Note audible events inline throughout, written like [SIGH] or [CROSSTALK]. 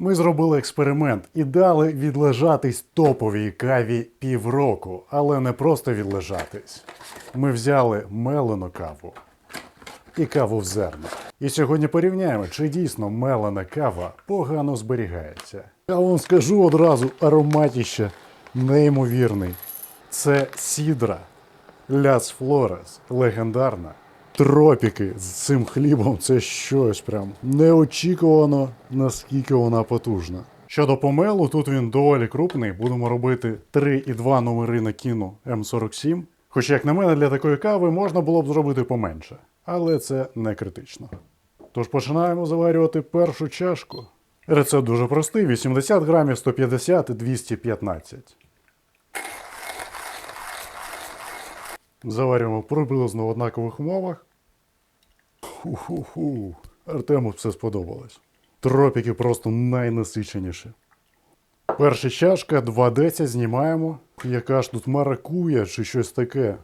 Ми зробили експеримент і дали відлежатись топовій каві півроку, але не просто відлежатись. Ми взяли мелену каву і каву в зернах. І сьогодні порівняємо, чи дійсно мелена кава погано зберігається. Я вам скажу одразу, ароматіще неймовірний. Це сідра Ляс Флорес, легендарна. Тропіки з цим хлібом це щось прям неочікувано, наскільки вона потужна. Щодо помелу, тут він доволі крупний. Будемо робити 3,2 номери на кіну М47. Хоч, як на мене, для такої кави можна було б зробити поменше, але це не критично. Тож починаємо заварювати першу чашку. Рецепт дуже простий: 80 грамів 150 і 215. Заварюємо приблизно в однакових умовах. Ху-ху-ху. Артему все сподобалось. Тропіки просто найнасиченіші. Перша чашка 2.10 знімаємо. Яка ж тут маракуя чи щось таке.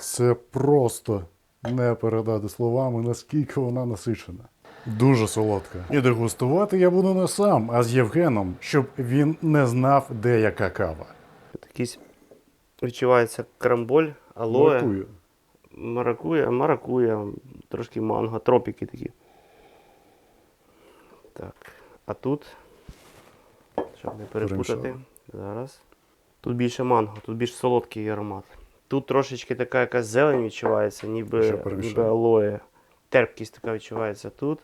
Це просто не передати словами, наскільки вона насичена. Дуже солодка. І дегустувати я буду не сам, а з Євгеном, щоб він не знав, де яка кава. Якийсь відчувається крамболь, алоє, Маракуя. маракуя, маракуя, трошки манго, тропіки такі. Так. А тут, щоб не перепутати, зараз. Тут більше манго, тут більш солодкий аромат. Тут трошечки така якась зелень відчувається, ніби, ніби алоє. Терпкість така відчувається тут.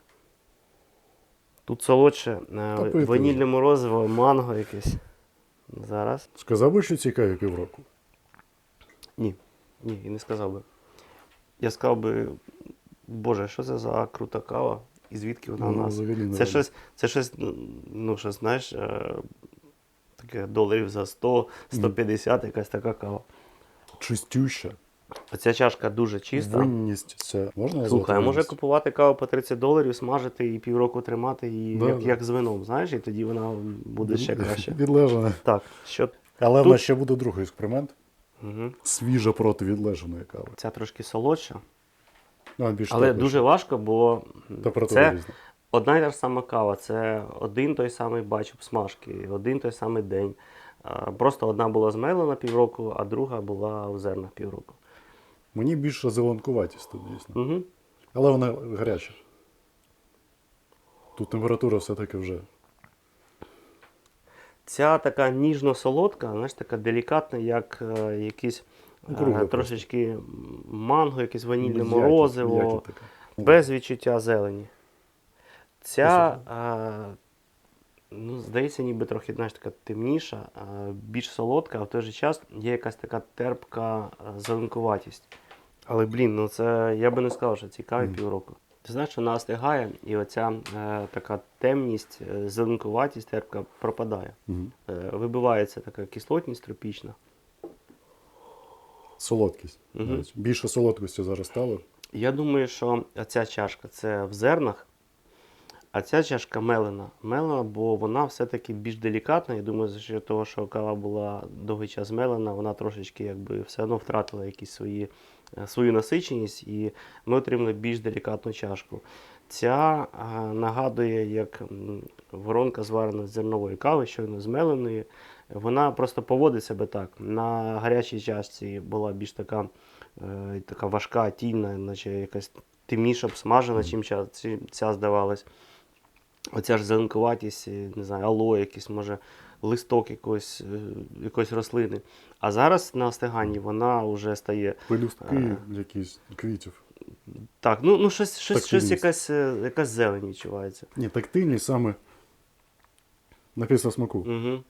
Тут солодше, е, ванільне морозиво, манго якесь. Зараз. Сказав би, що цікаві півроку. Ні, ні, і не сказав би. Я сказав би, Боже, що це за крута кава? І звідки вона у Ну, нас? взагалі Це щось, це щось, ну, щось, знаєш, е, таке доларів за 100, 150, якась така кава. Чистюща. Оця чашка дуже чиста. Винність це можна Слухай, а може купувати каву по 30 доларів, смажити і півроку тримати її, Да, як, да. як з вином, знаєш, і тоді вона буде ще краще. [LAUGHS] Відлежана. Так, що. Але в нас ще буде другий експеримент. Угу. Свіжа проти відлежаної кави. Ця трошки солодша, Ну, більш але тепліша. дуже важко, бо це різна. Одна й та ж сама кава, це один той самий батч обсмажки, один той самий день. Просто одна була змелена півроку, а друга була в зернах півроку. Мені більше зеленкуватість тут, дійсно. Угу. Але вона гаряча. Тут температура все-таки вже. Ця така ніжно-солодка, знаєш, така делікатна, як е, якийсь Кругла трошечки манго, якесь ванільне морозиво, м'якість така. без відчуття зелені. Ця, е, ну, здається, ніби трохи знаєш, така темніша, е, більш солодка, а в той же час є якась така терпка зеленкуватість. Але, блін, ну це я би не сказав, що цікаві Мгм. півроку. Ти знаєш, що вона остигає, і оця е, така темність, е, зеленкуватість терпка пропадає. Мгм. Е, вибивається така кислотність тропічна. Солодкість. Навіть. Більше солодкості зараз стало. Я думаю, що ця чашка це в зернах, а ця чашка мелена. Мелена, бо вона все-таки більш делікатна. Я думаю, за того, що кава була довгий час мелена, вона трошечки якби все одно втратила якісь свої, е, свою насиченість, і ми отримали більш делікатну чашку. Ця е, нагадує, як воронка зварена з зернової кави, щойно з меленої. Вона просто поводить себе так. На гарячій чашці була більш така, е, така важка, тільна, наче якась темніша обсмажена, чим ця, ця здавалась. Оця ж зеленкуватість, е, не знаю, ало, якийсь, може, листок якоїсь, е, якоїсь рослини. А зараз на остиганні вона вже стає. Пелюстки Ага. якісь квітів. Так, ну, ну щось, щось, щось якась, е, якась зелень відчувається. Ні, тактильність саме на після смаку. Угу.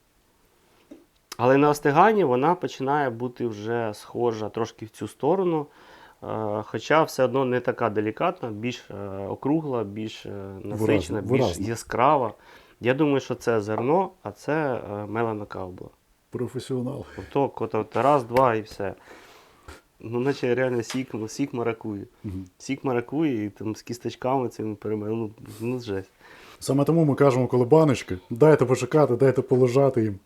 Але на остиганні вона починає бути вже схожа трошки в цю сторону. е, Хоча все одно не така делікатна, більш е, округла, більш е, насичена, більш яскрава. Я думаю, що це зерно, а це е, мелена. Професіонал. Тобто, раз, два і все. Ну, наче реально сік, ну, сік маракує. Мгм. Сік маракує і там з кісточками цими перемели. Ну, ну жесть. Саме тому ми кажемо, коли баночки, дайте почекати, дайте полежати їм.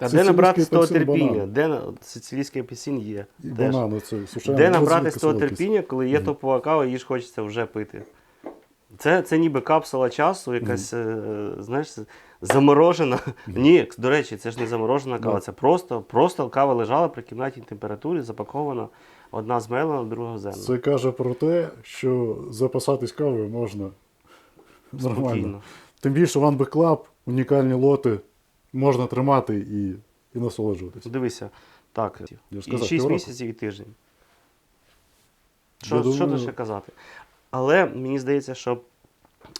А де набрати з того терпіння? Де сицилійський апельсин є? І теж. банан, оце, сушений Де набрати з того терпіння, коли є топова кава, її ж хочеться вже пити. Це, це ніби капсула часу, якась, е, знаєш, заморожена. Ні, до речі, це ж не заморожена кава, Да. це просто, просто кава лежала при кімнатній температурі, запакована. Одна змелена, друга зерна. Це каже про те, що запасатись кавою можна нормально. Спокійно. Тим більше One Back Club, унікальні лоти, можна тримати і, і насолоджуватися. Дивися, так, Я ж і сказав, 6 півроку. місяців і тиждень. Що, Я що думаю- тут ще казати? Але мені здається, що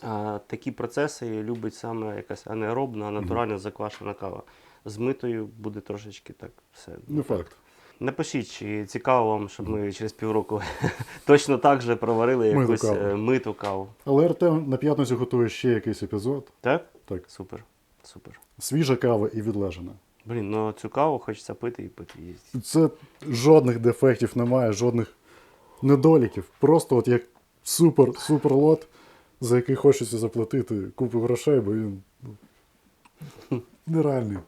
а, такі процеси любить саме якась анаеробна, натуральна заквашена кава. З митою буде трошечки так все. Не факт. Напишіть, чи цікаво вам, щоб ми через півроку [LAUGHS] точно так же проварили Миту якусь каву. е, миту каву. Але Артем на п'ятницю готує ще якийсь епізод. Так? Так, Супер. Супер. свіжа кава і відлежана. Блін, ну цю каву хочеться пити і пити. І Це жодних дефектів немає, жодних недоліків. Просто от як супер, супер лот, за який хочеться заплатити купу грошей, бо він ну, нереальний.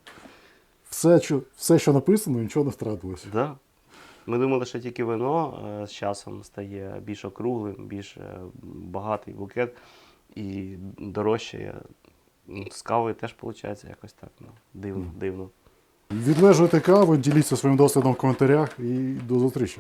Все, що, все, що написано, нічого не втратилося. Да. Ми думали, що тільки вино е, з часом стає більш округлим, більш е, багатий букет і дорожчає. Ну, З кавою теж виходить якось так. Ну, дивно, дивно. Відлежуйте каву, діліться своїм досвідом в коментарях і до зустрічі.